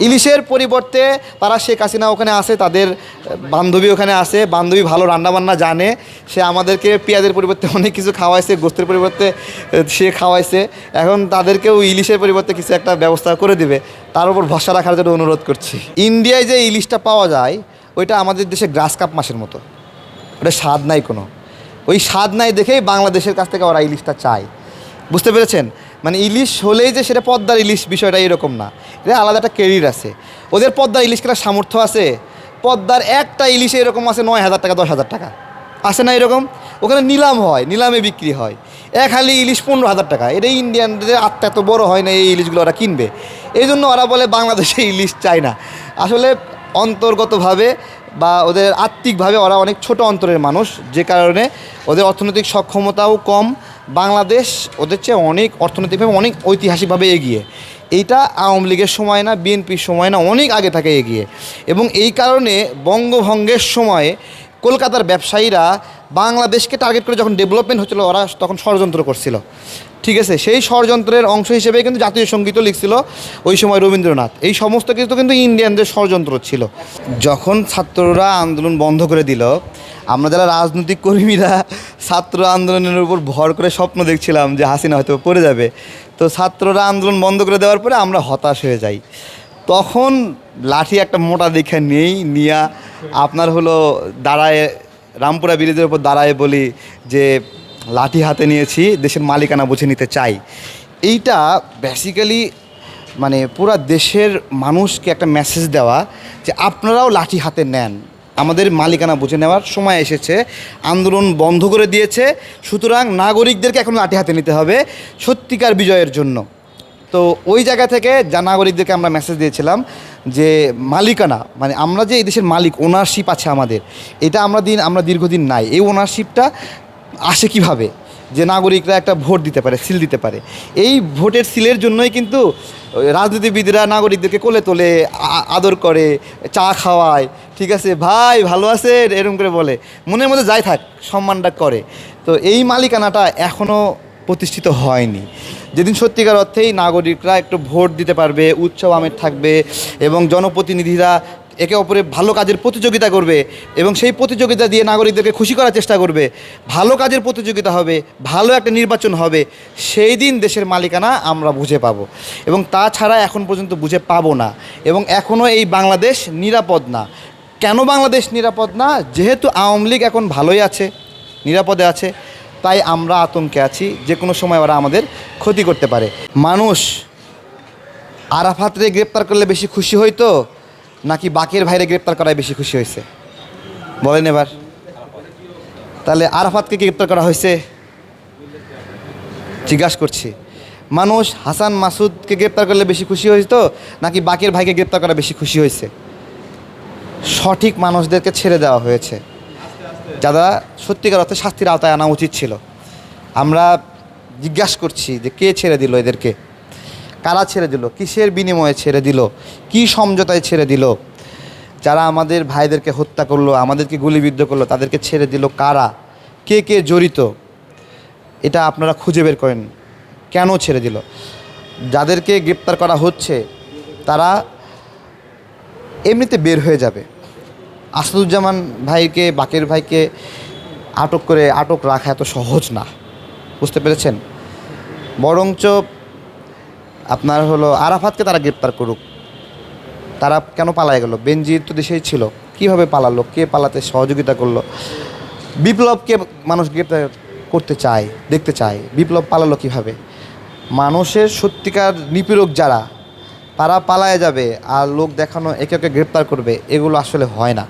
ইলিশের পরিবর্তে তারা শেখ হাসিনা ওখানে আসে, তাদের বান্ধবী ওখানে আসে, বান্ধবী ভালো রান্নাবান্না জানে। সে আমাদেরকে পেঁয়াজের পরিবর্তে অনেক কিছু খাওয়াইছে, গোস্তের পরিবর্তে সে খাওয়াইছে। এখন তাদেরকেও ইলিশের পরিবর্তে কিছু একটা ব্যবস্থা করে দিবে। তার উপর ভরসা রাখার জন্য অনুরোধ করছি। ইন্ডিয়ায় যে ইলিশটা পাওয়া যায়, ওইটা আমাদের দেশে গ্রাস কাপ মাছের মতো। ওটা স্বাদ নাই কোনো। ওই স্বাদ নাই দেখেই বাংলাদেশের কাছ থেকে ওরা ইলিশটা চায়। বুঝতে পেরেছেন? মানে ইলিশ হলেই যে সেটা পদ্মার ইলিশ বিষয়টা এরকম না। এটা আলাদা একটা কেরির আছে। ওদের পদ্মার ইলিশ কেনার সামর্থ্য আছে। পদ্মার একটা ইলিশে এরকম আছে নয় হাজার টাকা, দশ হাজার টাকা। আসে না এরকম? ওখানে নিলাম হয়, নিলামে বিক্রি হয়। এক হালি ইলিশ পনেরো হাজার টাকা। এটা ইন্ডিয়ানদের আত্মা এত বড় হয় না এই ইলিশগুলো ওরা কিনবে। এই জন্য ওরা বলে বাংলাদেশে ইলিশ চায় না। আসলে অন্তর্গতভাবে বা ওদের আত্মিকভাবে ওরা অনেক ছোট অন্তরের মানুষ। যে কারণে ওদের অর্থনৈতিক সক্ষমতাও কম। বাংলাদেশ ওদের চেয়ে অনেক অর্থনৈতিকভাবে অনেক ঐতিহাসিকভাবে এগিয়ে। এইটা আওয়ামী লীগের সময় না, বিএনপির সময় না, অনেক আগে থাকে এগিয়ে। এবং এই কারণে বঙ্গভঙ্গের সময়ে কলকাতার ব্যবসায়ীরা বাংলাদেশকে টার্গেট করে যখন ডেভেলপমেন্ট হচ্ছিল, ওরা তখন ষড়যন্ত্র করছিল। ঠিক আছে, সেই ষড়যন্ত্রের অংশ হিসেবে কিন্তু জাতীয় সঙ্গীতও লিখছিল ওই সময় রবীন্দ্রনাথ। এই সমস্ত কিছু কিন্তু ইন্ডিয়ানদের ষড়যন্ত্র ছিল। যখন ছাত্ররা আন্দোলন বন্ধ করে দিল, আমরা যারা রাজনৈতিক কর্মীরা ছাত্র আন্দোলনের উপর ভর করে স্বপ্ন দেখছিলাম যে হাসিনা হয়তো পড়ে যাবে, তো ছাত্ররা আন্দোলন বন্ধ করে দেওয়ার পরে আমরা হতাশ হয়ে যাই। তখন লাঠি একটা মোটা দেখে নেই, নিয়া আপনার হলো দাঁড়ায়, রামপুরা ব্রিজের উপর দাঁড়ায় বলি যে লাঠি হাতে নিয়েছি, দেশের মালিকানা বুঝে নিতে চাই। এইটা বেসিক্যালি মানে পুরা দেশের মানুষকে একটা মেসেজ দেওয়া যে আপনারাও লাঠি হাতে নেন। আমাদের মালিকানা বুঝে নেওয়ার সময় এসেছে, আন্দোলন বন্ধ করে দিয়েছে, সুতরাং নাগরিকদেরকে এখন লাঠি হাতে নিতে হবে সত্যিকার বিজয়ের জন্য। তো ওই জায়গা থেকে যা নাগরিকদেরকে আমরা মেসেজ দিয়েছিলাম যে মালিকানা মানে আমরা যে এই দেশের মালিক ওনারশিপ আছে আমাদের। এটা আমরা দিন, আমরা দীর্ঘদিন নাই। এই ওনারশিপটা আসে কীভাবে? যে নাগরিকরা একটা ভোট দিতে পারে, সিল দিতে পারে। এই ভোটের সিলের জন্যই কিন্তু রাজনীতিবিদরা নাগরিকদেরকে কোলে তোলে আদর করে, চা খাওয়ায়, ঠিক আছে? ভাই, ভালো আছে এরকম করে বলে। মনের মধ্যে যাই থাক, সম্মানটা করে। তো এই মালিকানাটা এখনও প্রতিষ্ঠিত হয়নি। যেদিন সত্যিকার অর্থেই নাগরিকরা একটু ভোট দিতে পারবে, উৎসব আমের থাকবে এবং জনপ্রতিনিধিরা একে অপরে ভালো কাজের প্রতিযোগিতা করবে এবং সেই প্রতিযোগিতা দিয়ে নাগরিকদেরকে খুশি করার চেষ্টা করবে। ভালো কাজের প্রতিযোগিতা হবে, ভালো একটা নির্বাচন হবে, সেই দিন দেশের মালিকানা আমরা বুঝে পাবো। এবং তাছাড়া এখন পর্যন্ত বুঝে পাবো না। এবং এখনও এই বাংলাদেশ নিরাপদ না। কেন বাংলাদেশ নিরাপদ না? যেহেতু আওয়ামী লীগ এখন ভালোই আছে, নিরাপদে আছে, তাই আমরা আতঙ্কে আছি, যে কোনো সময় ওরা আমাদের ক্ষতি করতে পারে। মানুষ আরাফাতরে গ্রেপ্তার করলে বেশি খুশি হইতো? নাকি বাকের ভাইরে গ্রেপ্তার করায় বেশি খুশি হয়েছে? বলেন এবার। তাহলে আরাফাতকে গ্রেপ্তার করা হয়েছে? জিজ্ঞাসা করছি। মানুষ হাসান মাসুদকে গ্রেপ্তার করলে বেশি খুশি হয়েছে তো? নাকি বাকের ভাইকে গ্রেপ্তার করা বেশি খুশি হয়েছে? সঠিক মানুষদেরকে ছেড়ে দেওয়া হয়েছে। যারা সত্যিকার অর্থে শাস্তির আওতায় আনা উচিত ছিল। আমরা জিজ্ঞাসা করছি যে কে ছেড়ে দিল এদেরকে? কারা ছেড়ে দিল? কিসের বিনিময়ে ছেড়ে দিল? কি সমঝোতায় ছেড়ে দিল? যারা আমাদের ভাইদেরকে হত্যা করল, আমাদেরকে গুলিবিদ্ধ করল, তাদেরকে ছেড়ে দিল কারা? কে কে জড়িত? এটা আপনারা খুঁজে বের করেন। কেন ছেড়ে দিল? যাদেরকে গ্রেপ্তার করা হচ্ছে, তারা এমনিতে বের হয়ে যাবে। আসাদুজ্জামান ভাইকে, বাকের ভাইকে আটক করে আটক রাখা এত সহজ না। বুঝতে পেরেছেন? বরঞ্চ আপনার হলো আরাফাতকে তারা গ্রেপ্তার করুক। তারা কেন পালায় গেল? বেনজির তো দেশেই ছিল। কীভাবে পালালো? কে পালাতে সহযোগিতা করল? বিপ্লবকে মানুষ গ্রেপ্তার করতে চায়, দেখতে চায়। বিপ্লব পালালো কীভাবে? মানুষের সত্যিকার নিপীড়ক যারা, তারা পালায় যাবে আর লোক দেখানো একে একে গ্রেপ্তার করবে, এগুলো আসলে হয় না।